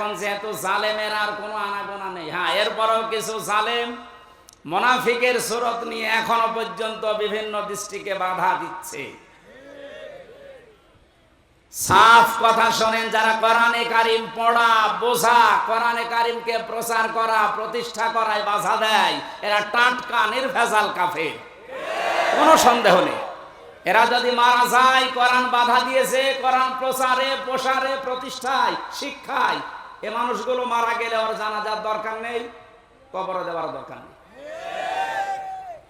এখন যেহেতু জালেমের আর কোনো আনাগোনা নেই হ্যাঁ এরপরেও কিছু জালেম মোনাফিকের সুরত নিয়ে এখনও পর্যন্ত বিভিন্ন দৃষ্টিকে বাধা দিচ্ছে। সাফ কথা শোনেন, যারা কোরআনে কারিম পড়া, বোঝা, কোরআনে কারিমকে প্রচার করা, প্রতিষ্ঠা করায় বাধা দেয়, এরা টাটকা, নির্ভেজাল কাফের। কোনো সন্দেহ নেই। এরা যদি মারা যায়, কোরআন বাধা দিয়েছে, কোরআন প্রচারে, প্রসারে, প্রতিষ্ঠায়, শিক্ষায় এ মানুষগুলো মারা গেলে ওর জানাজার দরকার নেই, কবর দেওয়ার দরকার নেই।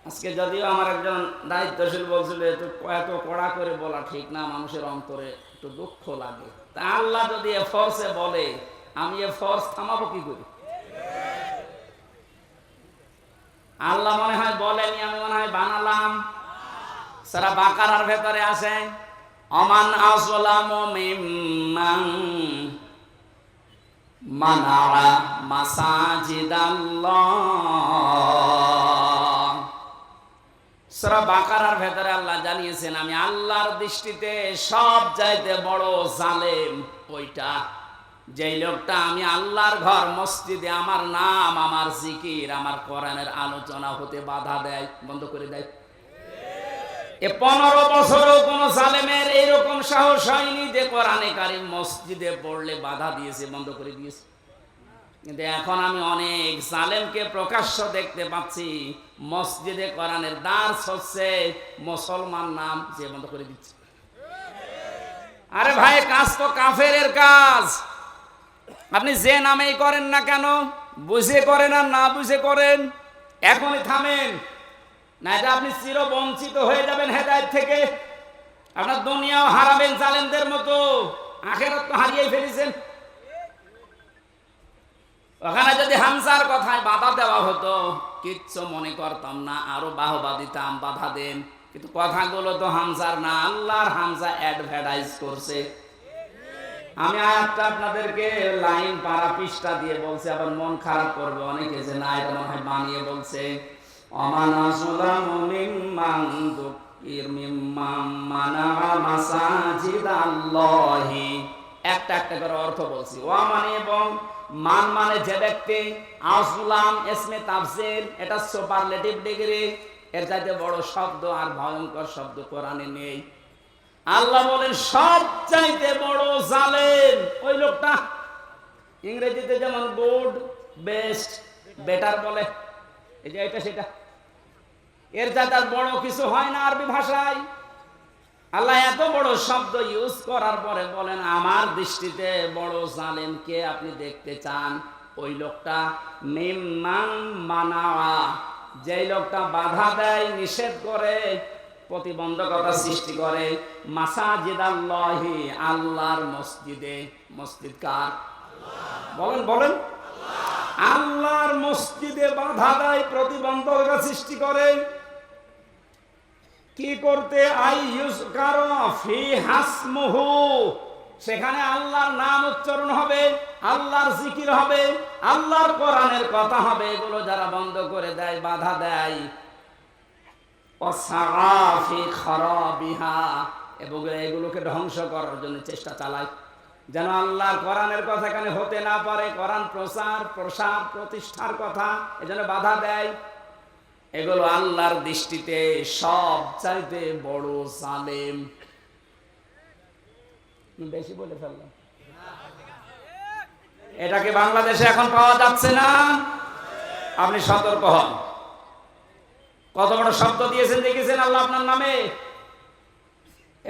আজকে যদিও আমার একজন দায়িত্বশীল বলছিল একটু এত কড়া করে বলা ঠিক না, মানুষের অন্তরে একটু দুঃখ লাগে। তা আল্লাহ যদি এ ফর্সে বলে, আমি এ ফর্স থামাবো কি করি? আল্লাহ মনে হয় বলেনি, আমি মনে হয় বানালাম। সারা বাকারার ভেতরে আছে, অমান আসলাম সূরা বাকারার ভেতরে আল্লাহ জানিয়েছেন, আমি আল্লাহর দৃষ্টিতে সব চাইতে বড় জালেম। ওইটা যেই লোকটা, আমি আল্লাহর ঘর, মসজিদে আমার নাম, আমার জিকির, আমার কোরআনের আলোচনা হতে বাধা দেয়। বন্ধ করে দেয়। এ পনেরো বছরও কোন জালেমের এইরকম সাহস হয়নি যে কোরআনে কারিম মসজিদে পড়লে বাধা দিয়েছে, বন্ধ করে দিয়েছে। কিন্তু এখন আমি অনেক জালেমকে প্রকাশ্য দেখতে পাচ্ছি, মসজিদে কোরআনের দ্বার হচ্ছে মুসলমান নাম যে বন্ধ করে দিচ্ছে। আরে ভাই, কাজ তো কাফের কাজ। আপনি যে নামেই করেন না কেন, বুঝে করেন আর না বুঝে করেন, এখনই থামেন। না এটা আপনি চির বঞ্চিত হয়ে যাবেন হেদায়ত থেকে। আপনার দুনিয়াও হারাবেন জালেমদের মতো। আখেরাত তো হারিয়ে ফেলেছেন। ওখানে যদি হামসার কথায় বাধা দেওয়া হতো, কিচ্ছু মনে করতাম না, আরও বাহবা দিতাম, বাধা দেন। কিন্তু কথাগুলো তো হামসার না, আল্লাহর হামসা অ্যাডভার্টাইজ করছে। আমি আয়াতটা আপনাদেরকে লাইন পারা পৃষ্ঠা দিয়ে বলছে, আবার মন খারাপ করবে অনেকে যে না, এটা মনে হয় বানিয়ে বলছে। অমান আসলাম মিম্মান দুকির মিম্মান মানা মাসাজিদ আল্লাহি একটা একটা করে অর্থ বলছি। ও মানে এবং মান মানে যে ব্যক্তি আসলাম এসমে তাফসির, এটা সুপারলেটিভ ডিগ্রি এর চাইতে বড় শব্দ আর ভয়ঙ্কর শব্দ কোরআনে নেই। আল্লাহ বলেন, সব চাইতে বড় জালেম ওই লোকটা। ইংরেজিতে যেমন গুড বেস্ট বেটার বলে। এই যে এটা সেটা। এর আর বড় কিছু হয় না আরবি ভাষায়। আল্লাহ এত বড় শব্দ ইউজ করার পরে বলেন, আমার দৃষ্টিতে বড় জালেম কে আপনি দেখতে চান? ওই লোকটা, মিম্মান মানাওয়া যেই লোকটা বাধা দেয়, নিষেধ করে, প্রতিবন্ধকতা সৃষ্টি করে, মাসাজিদাল্লাহি, আল্লাহর মসজিদে। মসজিদ কার? বলেন বলেন। আল্লাহর মসজিদে বাধা দেয়, প্রতিবন্ধকতা সৃষ্টি করে কি করতে আই ইউজ কারও? ফি হাসমুহু। সেখানে আল্লাহর নাম উচ্চারণ হবে, আল্লাহর জিকির হবে, আল্লাহর কোরআনের কথা হবে, এগুলো যারা বন্ধ করে দেয়, বাধা দেয়। এবং এগুলোকে ধ্বংস করার জন্য চেষ্টা চালায়। যেন আল্লাহর কোরআনের কথা এখানে হতে না পারে, কোরআন প্রচার, প্রসার, প্রতিষ্ঠার কথা, এজন্য বাধা দেয়। এগুলো আল্লাহর দৃষ্টিতে সব চাইতে বড় সালেম বেশি বলে ফেললাম। এটাকে বাংলাদেশে এখন পাওয়া যাচ্ছে না। আপনি সতর্ক হন। কত বড় শব্দ দিয়েছেন দেখেছেন আল্লাহ আপনার নামে?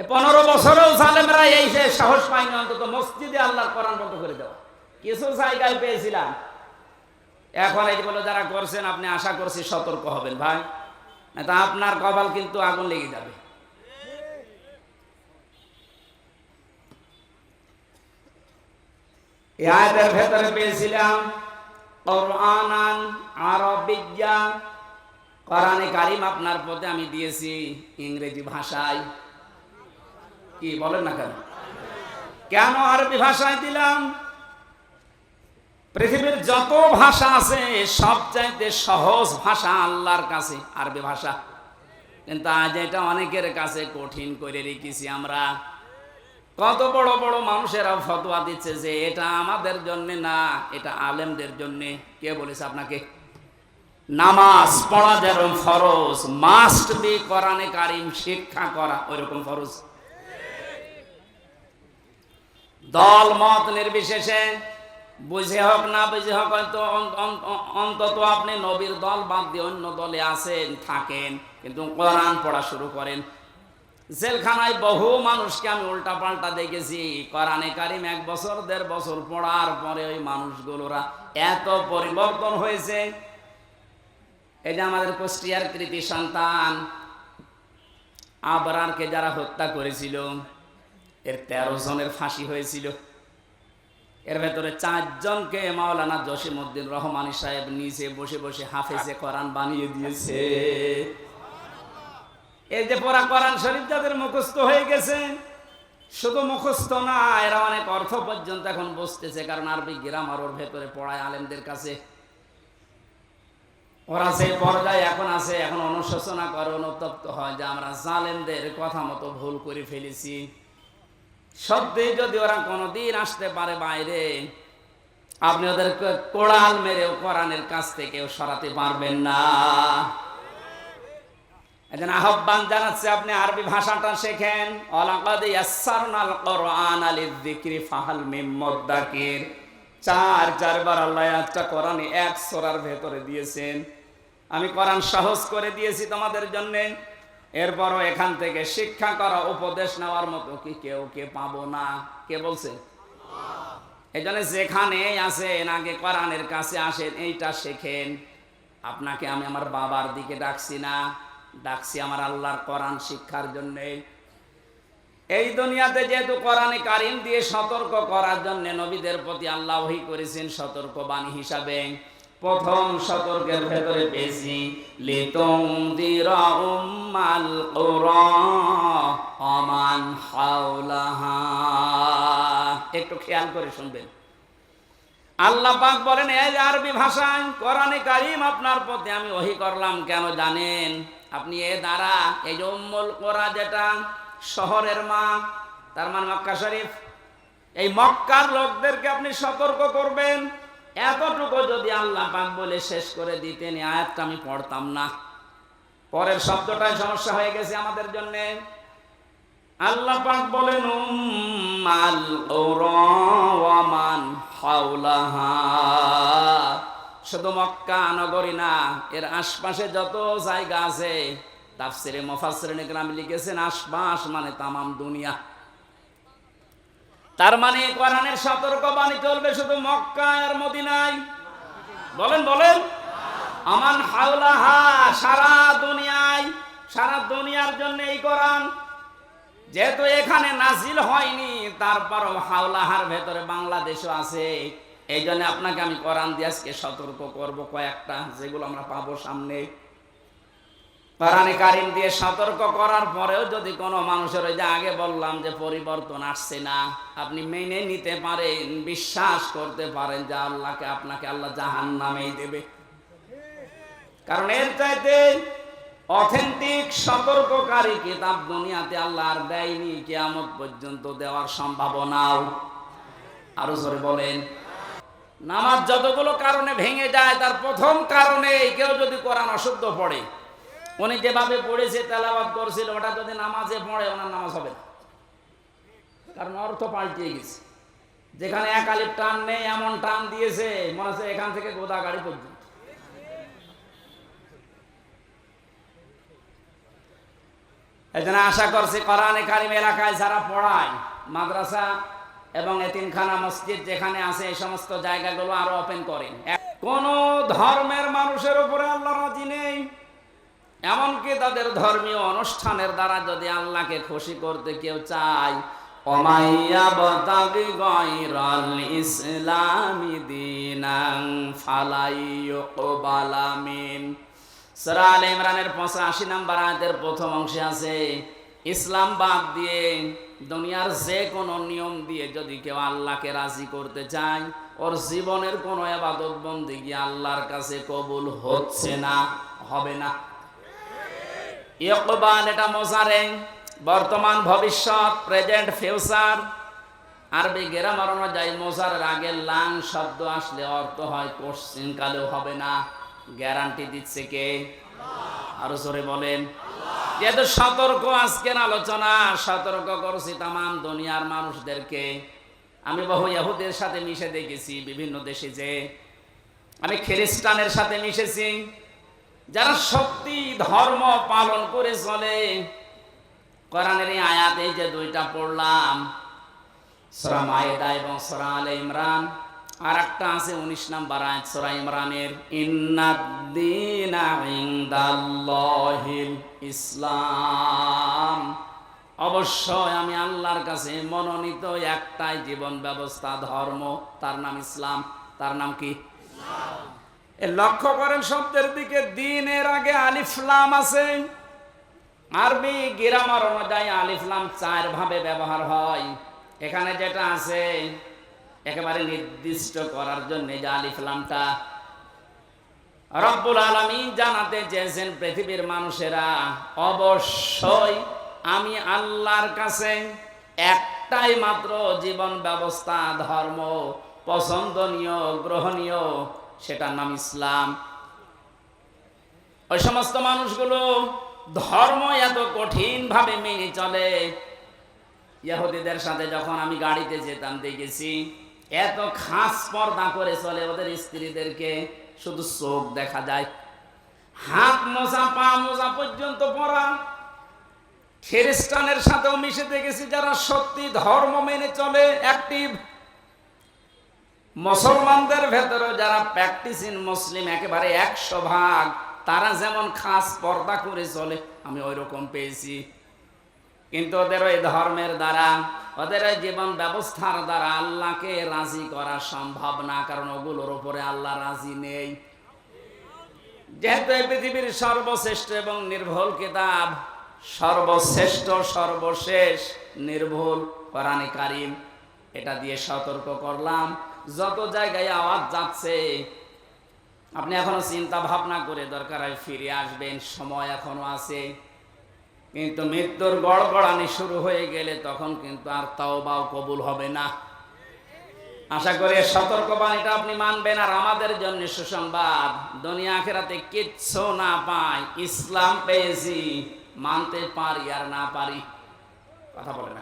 পনেরো বছরেও সালেমরা এই সাহস পায়নি অন্তত মসজিদে আল্লাহর কোরআন বন্ধ করে দেওয়া। কিছু জায়গায় পেয়েছিলাম। এখন এই বলে যারা করছেন, আপনি আশা করছি সতর্ক হবেন, ভাই। না তা আপনার কপাল কিন্তু আগুন লেগে যাবে। আয়াতের ভেতরে পেয়েছিলাম, কোরআনান কোরআনে কারিম আপনার পথে আমি দিয়েছি ইংরেজি ভাষায়। কি বলেন না কেন? কেন আরবি ভাষায় দিলাম? পৃথিবীর যত ভাষা আছে সবচাইতে সহজ ভাষা আল্লাহর কাছে, আরবি ভাষা। কিন্তু আজ এটা অনেকের কাছে কঠিন করে রেখেছি আমরা। কত বড় বড় মানুষেরা ফতোয়া দিচ্ছে যে, এটা আমাদের জন্য না, এটা আলেমদের জন্য। কে বলেছে আপনাকে? নামাজ পড়া যেরকম ফরজ মাস্ট বি কোরআনে কারিম শিক্ষা করা ওইরকম ফরজ। দল মত নির্বিশেষে বুঝে হোক, না বুঝে হোক, হয়তো অন- অন- অন- অন্তত আপনি নবীর দল বাদ দিয়ে অন্য দলে আসেন থাকেন, কিন্তু কোরআন পড়া শুরু করেন। জেলখানায় বহু মানুষকে আমি উল্টা পাল্টা দেখেছি। কোরআনে কারিম এক বছর, দেড় বছর পড়ার পরে ওই মানুষগুলোরা এত পরিবর্তন হয়েছে। এই যে আমাদের কুষ্টিয়ার কৃতি সন্তান, আবরারকে যারা হত্যা করেছিল, এর তেরো জনের ফাঁসি হয়েছিল। এর ভেতরে চারজনকে মাওলানা জসিমউদ্দিন রহমানী সাহেব নিচে বসে বসে হাফেজে কোরআন বানিয়ে দিয়েছে। এই যে পড়া কোরআন শরীফ যাদের মুখস্থ হয়ে গেছে, শুধু মুখস্থ না, এরা অনেক অর্থ পর্যন্ত এখন বসতেছে, কারণ আরবি গ্রামার ওর ভেতরে পড়ায় আলেমদের কাছে। ওরা সেই পর্যায়ে এখন আছে, এখন অনুশোচনা করে, অনুতপ্ত হয় যে আমরা জালেমদের কথা মতো ভুল করে ফেলেছি। সত্যি যদি ওরা কোনোদিন আসতে পারে বাইরে, আপনি ওদেরকে কোড়াল মেরেও কোরআনের কাছ থেকেও সরাতে পারবেন না। আহ্বান জানাচ্ছে, আপনি আরবি ভাষাটা শেখেন। ফাহাল চার চারবার আল্লাহ এক সূরার ভেতরে দিয়েছেন। আমি কোরআন সহজ করে দিয়েছি তোমাদের জন্য। এরপরও এখান থেকে শিক্ষা করা, উপদেশ নেওয়ার মতো কি কেউ কে পাবো না? কে বলছে? এই জন্য যেখানে আসেন আগে কোরআনের কাছে আসেন, এইটা শেখেন। আপনাকে আমি আমার বাবার দিকে ডাকছি না, ডাকছি আমার আল্লাহর কোরআন শিক্ষার জন্যে। এই দুনিয়াতে যেহেতু কোরআনে কারিম দিয়ে সতর্ক করার জন্য নবীদের প্রতি আল্লাহ করেছেন সতর্ক বাণী হিসাবে। প্রথম সতর্কের ভেতরে পেয়েছি লিতং দিরা উম্মাল কুরা অমান হাওলাহা। একটু খেয়াল করে শুনবেন। আল্লাহ পাক বলেন এই আরবি ভাষায় কোরআনে কারিম আপনার প্রতি আমি ওহি করলাম, কেন জানেন? আপনি এ দ্বারা, এই যে উম্মুল কোরা যেটা, শহরের মা, তার মানে মক্কা শরীফ, এই মক্কার লোকদেরকে আপনি সতর্ক করবেন এতটুকু যদি আল্লাহ পাক বলে শেষ করে দিতেন আয়াতটা আমি পড়তাম না। পরের শব্দটাই সমস্যা হয়ে গেছে আমাদের জন্য। আল্লাহ পাক বলেন, উম্মাল কুরা ওয়া মান হাওলাহা। শুধু মক্কা নগরী না, এর আশপাশে যত জায়গা আছে, তাফসিরে মুফাসসিরিন ইকরাম লিখেছেন, আশপাশ মানে তামাম দুনিয়া। তার মানে কোরআনের সতর্কবাণী চলবে শুধু মক্কা আর মদিনায়? বলেন বলেন। আমান হাওলাহা, সারা দুনিয়ায়, সারা দুনিয়ার জন্য এই কোরআন। যেহেতু এখানে নাজিল হয়নি, তারপরও হাওলাহার ভেতরে বাংলাদেশও আছে। এই জন্য আপনাকে আমি কোরআন দিয়ে আজকে সতর্ক করব কয়েকটা, যেগুলো আমরা পাবো সামনে। কোরআনে কারিম দিয়ে সতর্ক করার পরেও যদি কোনো মানুষের ওই যে আগে বললাম যে পরিবর্তন আসছে না, আপনি মেনে নিতে পারেন, বিশ্বাস করতে পারেন যে আল্লাহকে আপনাকে আল্লাহ জাহান নামেই দেবে। কারণ এর চাইতে অথেন্টিক, সতর্ককারী কিতাব দুনিয়াতে আল্লাহ আর দেয়নি কেয়ামত পর্যন্ত দেওয়ার সম্ভাবনাও। আরও জোরে বলেন। নামাজ যতগুলো কারণে ভেঙে যায়, তার প্রথম কারণে কেউ যদি কোরআন অশুদ্ধ পড়ে উনি যেভাবে পড়েছে তেলাবাদ করছিল, ওটা যদি নামাজে পড়ে, ওনার নামাজ হবে না। কারণ অর্থ পাল্টিয়ে গেছে। যেখানে এক আলিফ টান নেই, এমন টান দিয়েছে, মনে হচ্ছে এখান থেকে গোদা গাড়ি পর্যন্ত জন্য আশা করছি কোরআনে কারিম এলাকায় যারা পড়ায়, মাদ্রাসা এবং এতিমখানা, মসজিদ যেখানে আছে, এই সমস্ত জায়গাগুলো আরও ওপেন করেন। কোন ধর্মের মানুষের উপরে আল্লাহ রাজি নেই। এমনকি তাদের ধর্মীয় অনুষ্ঠানের দ্বারা যদি আল্লাহকে খুশি করতে কেউ চায় ইমরানের 85 নম্বর আয়াতের প্রথম অংশে আছে, ইসলাম বাদ দিয়ে দুনিয়ার যে কোনো নিয়ম দিয়ে যদি কেউ আল্লাহকে রাজি করতে চায়, ওর জীবনের কোনো আবাদত বন্দিগি আল্লাহর কাছে কবুল হচ্ছে না, হবে না। ইকবাল এটা মোজারে। বর্তমান ভবিষ্যৎ, প্রেজেন্ট ফিউচার। আরবি গ্রামার অনুযায়ী মোজারের আগে লাং শব্দ আসলে অর্থ হয় কোশ্চিন, কালেও হবে না। গ্যারান্টি দিচ্ছে কে? আরও জোরে বলেন। যেহেতু সতর্ক আজকের আলোচনা, সতর্ক করছি তাম দুনিয়ার মানুষদেরকে। আমি বহু ইহুদের সাথে মিশে দেখেছি, বিভিন্ন দেশে যে। আমি খ্রিস্টানের সাথে মিশেছি। যারা সত্যি ধর্ম পালন করে চলে, কোরআনের আয়াত যে দুইটা পড়লাম, সূরা মায়েদা এবং সূরা আলে ইমরান আর একটা আছে উনিশ নাম্বার আয়াত, সূরা ইমরানের, ইন্নাদ্দিনা ইসলাম। অবশ্যই আমি আল্লাহর কাছে মনোনীত একটাই জীবন ব্যবস্থা, ধর্ম। তার নাম ইসলাম। তার নাম কি? এ লক্ষ্য করেন শব্দের দিকে দিনের আগে আলিফলাম আছে। আরবি গিরামার অনুযায়ী আলিফলাম চার ভাবে ব্যবহার হয়। এখানে যেটা আছে, একেবারে নির্দিষ্ট করার জন্য যে আলিফলামটা রব্বুল আলমী জানাতে চেয়েছেন পৃথিবীর মানুষেরা, অবশ্যই আমি আল্লাহর কাছে একটাই মাত্র জীবন ব্যবস্থা, ধর্ম, পছন্দনীয়, গ্রহণীয় সেটার নাম ইসলাম। ওই সমস্ত মানুষগুলো ধর্ম এত কঠিন ভাবে মেনে চলে। ইহুদিদের সাথে যখন আমি গাড়িতে যেতাম, দেখেছি এত খাস পর্দা করে চলে ওদের স্ত্রীদেরকে। শুধু চোখ দেখা যায়। হাত মোজা, পা মোজা পর্যন্ত পরা। খ্রিস্টানের সাথেও মিশে দেখেছি যারা সত্যি ধর্ম মেনে চলে অ্যাক্টিভ মুসলমানদের ভেতরে যারা প্র্যাকটিসিং মুসলিম একেবারে একশো ভাগ, তারা যেমন খাস পর্দা করে চলে, আমি ওই রকম পেয়েছি। কিন্তু ওদের ওই ধর্মের দ্বারা, ওদের ওই জীবন ব্যবস্থার দ্বারা আল্লাহকে রাজি করা সম্ভব না, কারণ ওগুলোর উপরে আল্লাহ রাজি নেই। যেহেতু এই পৃথিবীর সর্বশ্রেষ্ঠ এবং নির্ভুল কিতাব, সর্বশ্রেষ্ঠ, সর্বশেষ, নির্ভুল, কোরআনে কারিম, এটা দিয়ে সতর্ক করলাম। যত জায়গায় আওয়াজ যাচ্ছে, আপনি এখনও চিন্তা ভাবনা করে দরকার হয় ফিরে আসবেন, সময় এখনও আছে। কিন্তু মৃত্যুর গড়গড়ানি শুরু হয়ে গেলে তখন কিন্তু আর তাও বাও কবুল হবে না। আশা করি সতর্কবাণীটা আপনি মানবেন, আর আমাদের জন্য সুসংবাদ, দুনিয়া আখেরাতে কিচ্ছু না পাই, ইসলাম পেয়েছি, মানতে পারি আর না পারি। কথা বলে না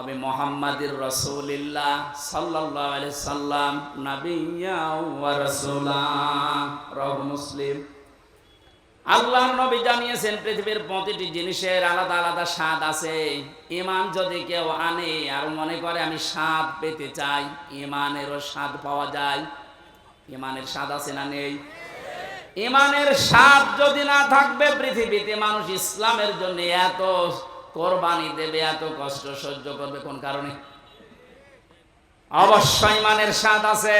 অবি মুহাম্মাদির রাসূলিল্লাহ সাল্লাল্লাহু আলাইহি সাল্লাম রাহু মুসলিম। আল্লাহর নবী জানিয়েছেন, পৃথিবীর প্রতিটি জিনিসের আলাদা আলাদা স্বাদ আছে। ইমান যদি কেউ আনে আর মনে করে আমি স্বাদ পেতে চাই ইমানেরও স্বাদ পাওয়া যায়। ইমানের স্বাদ আছে না নেই? ইমানের স্বাদ যদি না থাকবে পৃথিবীতে, মানুষ ইসলামের জন্য এত কোরবানি দেবে এত কষ্ট সহ্য করবে কোন কারণে? অবশ্যই ইমানের স্বাদ আছে।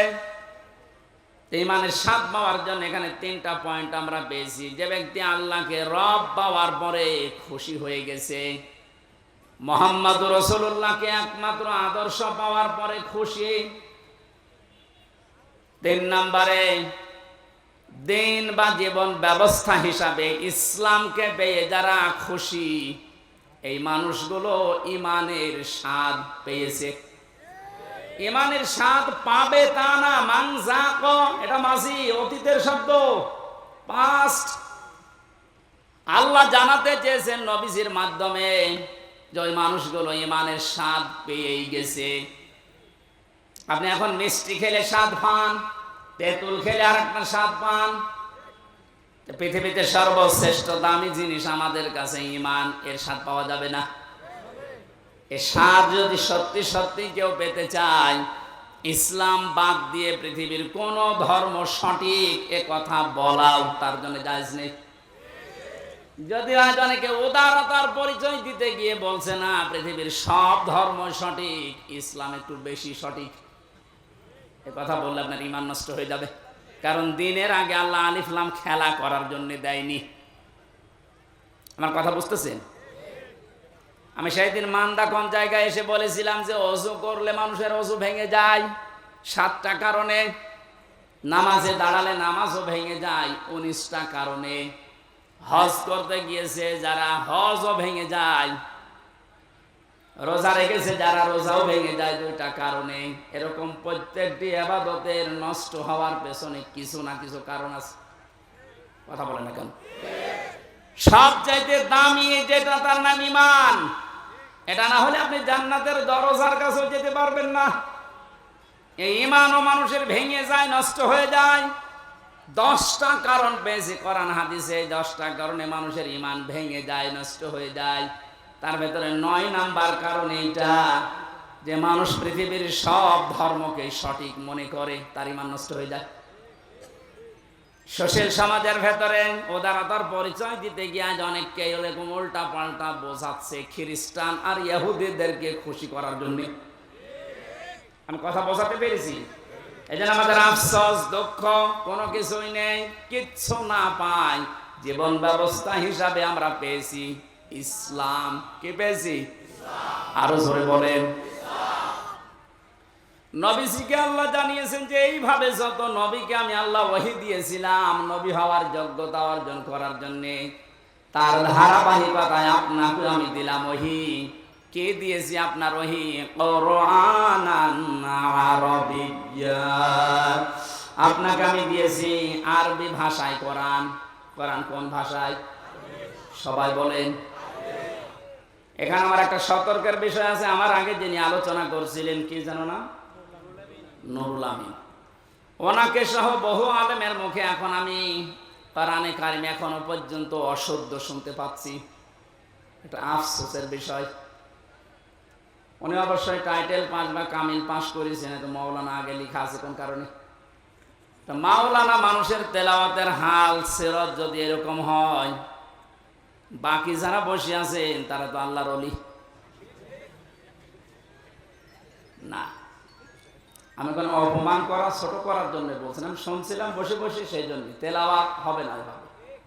ইমানের স্বাদ পাওয়ার জন্য এখানে তিনটা পয়েন্ট আমরা পেয়েছি। যে ব্যক্তি আল্লাহকে রব পাওয়ার পরে খুশি হয়ে গেছে মোহাম্মদ রসুল্লাহকে একমাত্র আদর্শ পাওয়ার পরে খুশি তিন নম্বরে দিন বা জীবন ব্যবস্থা হিসাবে ইসলামকে পেয়ে যারা খুশি এই মানুষগুলো ইমানের স্বাদ পেয়েছে। ইমানের স্বাদ পাবে তা না মাংজাক এটা মাঝি অতীতের শব্দ। পাস্ট আল্লাহ জানাতে চেয়েছেন নবীজির মাধ্যমে যে মানুষগুলো ইমানের স্বাদ পেয়েই গেছে। আপনি এখন মিষ্টি খেলে স্বাদ পান, তেঁতুল খেলে আর একটা স্বাদ পান পৃথিবীতে সর্বশ্রেষ্ঠ দামি জিনিস আমাদের কাছে ইমান এর স্বাদ পাওয়া যাবে না। এ স্বাদ যদি সত্যি সত্যি কেউ পেতে চায়, ইসলাম বাদ দিয়ে পৃথিবীর কোন ধর্ম সঠিক এ কথা বলাও তার জন্য জায়জ নেই। যদি আজ অনেকে উদারতার পরিচয় দিতে গিয়ে বলছে, না, পৃথিবীর সব ধর্ম সঠিক, ইসলাম একটু বেশি সঠিক। এ কথা বললে আপনার ইমান নষ্ট হয়ে যাবে। কারণ দিনের আগে আল্লাহ আলিফলাম খেলা করার জন্য দেয়নি। আমার কথা বুঝতেছেন? আমি সেই দিন মান্দা কম জায়গায় এসে বলেছিলাম যে অজু করলে মানুষের অজু ভেঙে যায়। সাতটা কারণে, নামাজে দাঁড়ালে নামাজও ভেঙে যায়, উনিশটা কারণে। হজ করতে গিয়েছে, যারা হজও ভেঙে যায় রোজা রেখেছে, যারা রোজাও ভেঙে যায় দুইটা কারণে। এরকম প্রত্যেকটি আবাদতের নষ্ট হওয়ার পেছনে কিছু না কিছু কারণ আছে। কথা বলে না কেন? সব চাইতে দামি যেটা তার নাম ইমান এটা না হলে আপনি জান্নাতের দরজার কাছেও যেতে পারবেন না। এই ইমানও মানুষের ভেঙে যায়, নষ্ট হয়ে যায়। দশটা কারণ পেয়েছে কোরআন হাদিসে দশটা কারণে মানুষের ইমান ভেঙে যায়, নষ্ট হয়ে যায়। তার ভেতরে নয় নাম্বার কারণ এইটা যে মানুষ পৃথিবীর সব ধর্মকে সঠিক মনে করে, তার ইমান নষ্ট হয়ে যায়। সোশ্যাল সমাজের ভেতরে উদারতার পরিচয় দিতে গিয়ে অনেককে এরকম উল্টা পাল্টা বোঝাচ্ছে খ্রিস্টান আর ইহুদিদেরকে খুশি করার জন্য। আমি কথা বোঝাতে পেরেছি। এই জন্য আমাদের আফসোস, দুঃখ, কোনো কিছুই নেই, কিচ্ছু না পাই। জীবন ব্যবস্থা হিসাবে আমরা পেয়েছি। ইসলাম কে পেয়েছি? আরও জোরে বলেন। নবীজিকে আল্লাহ জানিয়েছেন যে এইভাবে যত নবীকে আমি আল্লাহ ওহি দিয়েছিলাম, নবী হওয়ার যোগ্যতা অর্জন করার জন্য তার ধারাবাহিকতায় আপনাকে আমি দিলাম ওহি কে দিয়েছি আপনার ওহি। আপনাকে আমি দিয়েছি আরবি ভাষায় কোরআন। কোরআন কোন ভাষায়? সবাই বলেন। এখানে আমার একটা সতর্কের বিষয় আছে। আমার আগে যিনি আলোচনা করছিলেন, কি জানো না নুরুল আমিন। ওনাকে সহ বহু আলেমের মুখে এখন আমি কোরআনে কারিম এখনও পর্যন্ত অশুদ্ধ শুনতে পাচ্ছি। এটা আফসোসের বিষয়। উনি অবশ্যই টাইটেল পাস বা কামিল পাস করেছেন তো মৌলানা আগে লেখা আছে কোন কারণে? মাওলানা মানুষের তেলাওয়াতের হাল, সেরত যদি এরকম হয় বাকি যারা বসে আছেন, তারা তো আল্লাহর অলি না। আমি কোনো অপমান করা, ছোট করার জন্য বলছেন। আমি শুনছিলাম বসে বসে সেই জন্য। তেলাওয়াত হবে না এভাবে।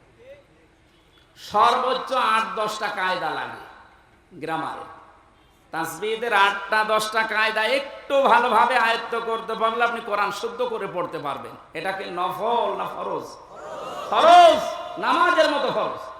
সর্বোচ্চ আট, দশটা কায়দা লাগে গ্রামারে। তাসবিদের আটটা, দশটা কায়দা একটু ভালোভাবে আয়ত্ত করতে পারলে আপনি কোরআন শুদ্ধ করে পড়তে পারবেন। এটাকে নফল না ফরজ। ফরজ! নামাজের মতো ফরজ।